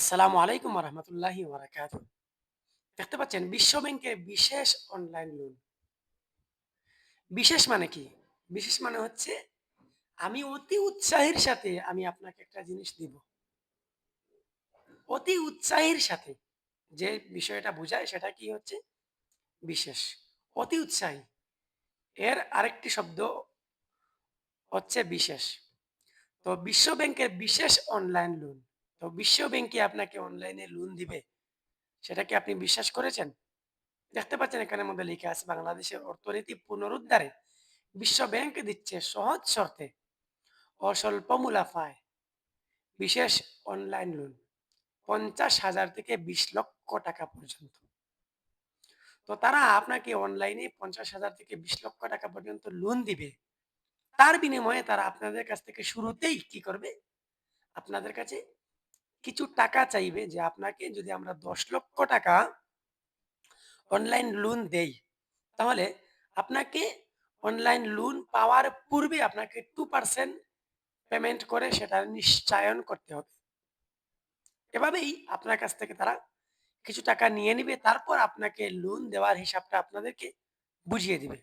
আসসালামু আলাইকুম রহমতুল্লাহি ওয়ারাকাতু দেখতে পাচ্ছেন, বিশ্ব ব্যাংকের বিশেষ অনলাইন লোন বিশেষ মানে কি? বিশেষ মানে হচ্ছে, আমি অতি উৎসাহের সাথে আমি আপনাকে একটা জিনিস দিব। অতি উৎসাহের সাথে, যে বিষয়টা বোঝায় সেটা কি হচ্ছে? বিশেষ। অতি উৎসাহী। এর আরেকটি শব্দ হচ্ছে বিশেষ। তো বিশ্ব ব্যাংকের বিশেষ অনলাইন লোন তো বিশ্ব ব্যাংকে আপনাকে অনলাইনে লোন দিবে? সেটা কি আপনি বিশ্বাস করেছেন? দেখতে পাচ্ছেন এখানের মধ্যে লিখে আছে, বাংলাদেশের অর্থনীতি পুনরুদ্ধারে বিশ্ব ব্যাংক দিচ্ছে সহজ শর্তে অস্বল্প স্বল্প মুনাফায় বিশেষ অনলাইন লোন পঞ্চাশ হাজার থেকে বিশ লক্ষ টাকা পর্যন্ত। তো তারা আপনাকে অনলাইনে পঞ্চাশ হাজার থেকে বিশ লক্ষ টাকা পর্যন্ত লোন দিবে। তার বিনিময়ে তারা আপনাদের কাছ থেকে শুরুতেই কি করবে? আপনাদের কাছে কিছু টাকা চাইবে যে আপনাকে যদি আমরা দশ লক্ষ টাকা অনলাইন লোন দেই, তাহলে আপনাকে অনলাইন লোন পাওয়ার পূর্বে আপনাকে টু পার্সেন্ট পেমেন্ট করে সেটা নিশ্চয়ন করতে হবে। এভাবেই আপনার কাছ থেকে তারা কিছু টাকা নিয়ে নিবে, তারপর আপনাকে লোন দেওয়ার হিসাবটা আপনাদেরকে বুঝিয়ে দিবে।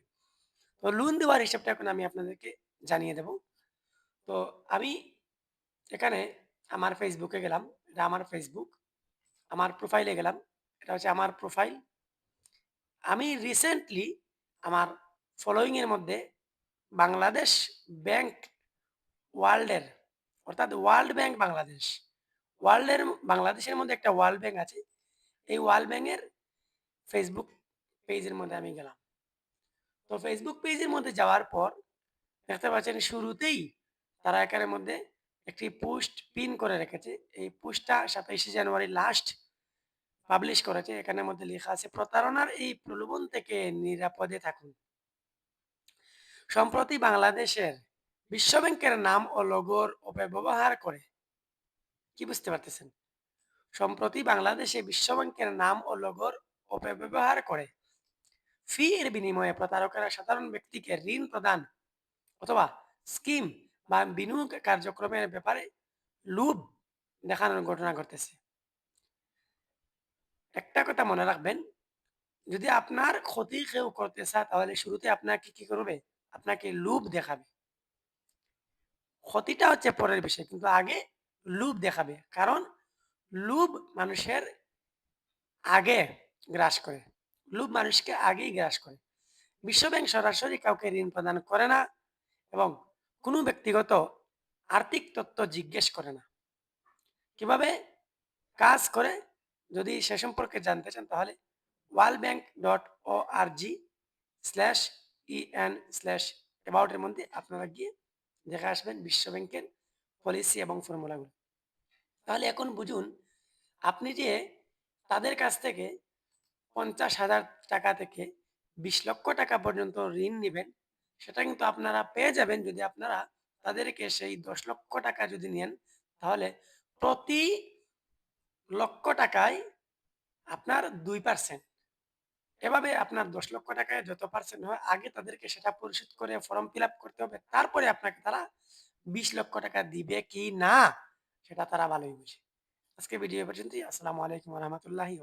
তো লোন দেওয়ার হিসাবটা এখন আমি আপনাদেরকে জানিয়ে দেব। তো আমি এখানে আমার ফেসবুকে গেলাম, এটা আমার ফেসবুক আমার প্রোফাইলে গেলাম, এটা হচ্ছে আমার প্রোফাইল আমি রিসেন্টলি আমার ফলোয়িং এর মধ্যে বাংলাদেশ ব্যাংক ওয়ার্ল্ডের অর্থাৎ ওয়ার্ল্ড ব্যাংক বাংলাদেশ ওয়ার্ল্ডের বাংলাদেশের মধ্যে একটা ওয়ার্ল্ড ব্যাংক আছে, এই ওয়ার্ল্ড ব্যাংকের ফেসবুক পেজের মধ্যে আমি গেলাম। তো ফেসবুক পেজের মধ্যে যাওয়ার পর, দেখতে পাচ্ছেন শুরুতেই তারা এখানের মধ্যে একটি পোস্ট পিন করে রেখেছে। এই পোস্টটা সাতাইশে জানুয়ারি লাস্ট পাবলিশ করেছে। এখানের মধ্যে লেখা আছে, প্রতারণার এই প্রলোভন থেকে নিরাপদে থাকুন। সম্প্রতি বাংলাদেশের বিশ্ব ব্যাংকের নাম ও লোগোর অপব্যবহার করে, কি বুঝতে পারতেছেন? সম্প্রতি বাংলাদেশে বিশ্ব ব্যাংকের নাম ও লোগোর অপব্যবহার করে ফি এর বিনিময়ে প্রতারকেরা সাধারণ ব্যক্তিকে ঋণ প্রদান অথবা স্কিম বা বিনিয়োগ কার্যক্রমের ব্যাপারে লুভ দেখানোর ঘটনা ঘটতেছে একটা কথা মনে রাখবেন, যদি আপনার ক্ষতি কেউ করতে চায়, তাহলে শুরুতে আপনাকে কি করবে? আপনাকে লুভ দেখাবে। ক্ষতিটা হচ্ছে পরের বিষয়, কিন্তু আগে লুভ দেখাবে। কারণ লুভ মানুষের আগে গ্রাস করে। লুভ মানুষকে আগেই গ্রাস করে। বিশ্বব্যাংক সরাসরি কাউকে ঋণ প্রদান করে না এবং কোনো ব্যক্তিগত আর্থিক তত্ত্ব জিজ্ঞেস করে না। কীভাবে কাজ করে যদি সে সম্পর্কে জানতে চান তাহলে world bank dot O R G slash E N slash অ্যাবাউটের মধ্যে আপনারা গিয়ে দেখে আসবেন বিশ্ব ব্যাংকের পলিসি এবং ফর্মুলাগুলো তাহলে এখন বুঝুন, আপনি যে তাদের কাছ থেকে পঞ্চাশ হাজার টাকা থেকে বিশ লক্ষ টাকা পর্যন্ত ঋণ নেবেন সেটা কিন্তু আপনারা পেয়ে যাবেন যদি আপনারা তাদেরকে সেই দশ লক্ষ টাকা যদি নেন, তাহলে প্রতি লক্ষ টাকায় আপনার দুই পার্সেন্ট এভাবে আপনার দশ লক্ষ টাকায় যত পার্সেন্ট হয়, আগে তাদেরকে সেটা পরিশোধ করে ফর্ম ফিল করতে হবে। তারপরে আপনাকে তারা বিশ লক্ষ টাকা দিবে কি না, সেটা তারা ভালোই বুঝে। আজকে ভিডিও পর্যন্তই। আসসালামু আলাইকুম রহমতুল্লাহি